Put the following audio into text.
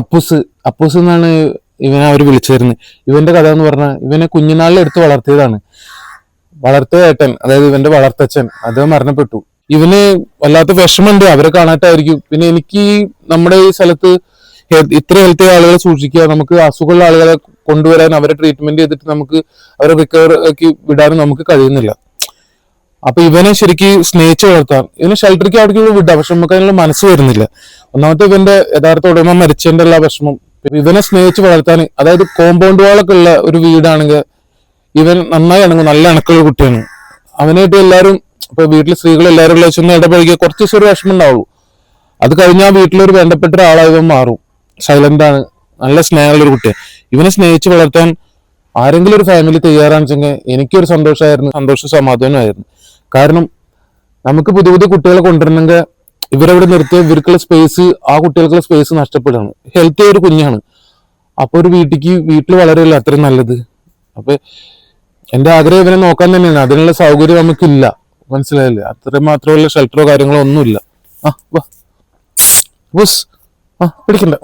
അപ്പൂസ് അപ്പൂസ് എന്നാണ് ഇവനെ അവർ വിളിച്ചിരുന്നത് ഇവന്റെ കഥ എന്ന് പറഞ്ഞാൽ ഇവനെ കുഞ്ഞുനാളിൽ എടുത്ത് വളർത്തിയതാണ്. വളർത്തിയ ഏട്ടൻ അതായത് ഇവന്റെ വളർത്തച്ഛൻ അത് മരണപ്പെട്ടു. ഇവന് വല്ലാത്ത വിഷമമുണ്ട് അവരെ കാണാട്ടായിരിക്കും പിന്നെ എനിക്ക് നമ്മുടെ ഈ സ്ഥലത്ത് ഇത്ര ഹെൽത്തി ആളുകളെ സൂക്ഷിക്കുക നമുക്ക് അസുഖമുള്ള ആളുകളെ കൊണ്ടുവരാൻ അവരെ ട്രീറ്റ്മെന്റ് ചെയ്തിട്ട് നമുക്ക് അവരെ റിക്കവർ ആക്കി വിടാനും നമുക്ക് കഴിയുന്നില്ല. അപ്പൊ ഇവനെ ശരിക്ക് സ്നേഹിച്ച് വളർത്താം. ഇവനെ ഷെൽട്ടറിക്ക് അവിടേക്ക് വിടാം. പക്ഷെ നമുക്ക് അതിനുള്ള മനസ്സ് വരുന്നില്ല. ഒന്നാമത്തെ ഇവന്റെ യഥാർത്ഥ ഉടമ മരിച്ചതിന്റെ എല്ലാ വിഷമം. ഇവനെ സ്നേഹിച്ച് വളർത്താൻ അതായത് കോമ്പൗണ്ട് വാളൊക്കെ ഉള്ള ഒരു വീടാണെങ്കിൽ ഇവൻ നന്നായി ഇണങ്ങും. നല്ല ഇണക്കുള്ള കുട്ടിയാണ്. അവനായിട്ട് എല്ലാവരും ഇപ്പൊ വീട്ടിൽ സ്ത്രീകൾ എല്ലാവരും ഉള്ള വെച്ചൊന്ന് ഇടപഴകിയ കുറച്ച് ദിവസം ഒരു വിഷമം ഉണ്ടാവുള്ളൂ. അത് കഴിഞ്ഞാൽ വീട്ടിലൊരു വേണ്ടപ്പെട്ട ഒരാളായി ഇവൻ മാറും. സൈലന്റ് ആണ്. നല്ല സ്നേഹമുള്ള ഒരു കുട്ടിയാണ്. ഇവനെ സ്നേഹിച്ച് വളർത്താൻ ആരെങ്കിലും ഒരു ഫാമിലി തയ്യാറാണെന്ന് വെച്ചെങ്കിൽ എനിക്കൊരു സന്തോഷമായിരുന്നു. സന്തോഷ സമാധാനമായിരുന്നു കാരണം നമുക്ക് പുതിയ പുതിയ കുട്ടികളെ കൊണ്ടുവരണമെങ്കിൽ ഇവരവിടെ നിർത്തിയ ഇവർക്കുള്ള സ്പേസ് ആ കുട്ടികൾക്കുള്ള സ്പേസ് നഷ്ടപ്പെടുകയാണ്. ഹെൽത്തി ഒരു കുഞ്ഞാണ്. അപ്പോൾ ഒരു വീട്ടിക്ക് വീട്ടിൽ വളരെയല്ല അത്രയും നല്ലത്. അപ്പൊ എന്റെ ആഗ്രഹം ഇവനെ നോക്കാൻ തന്നെയാണ്. അതിനുള്ള സൗകര്യം നമുക്കില്ല. മനസ്സിലായില്ലേ? അത്ര മാത്രമുള്ള ഷെൽട്ടറോ കാര്യങ്ങളോ ഒന്നുമില്ല. ആ വാ. ആ പിടിക്കണ്ട.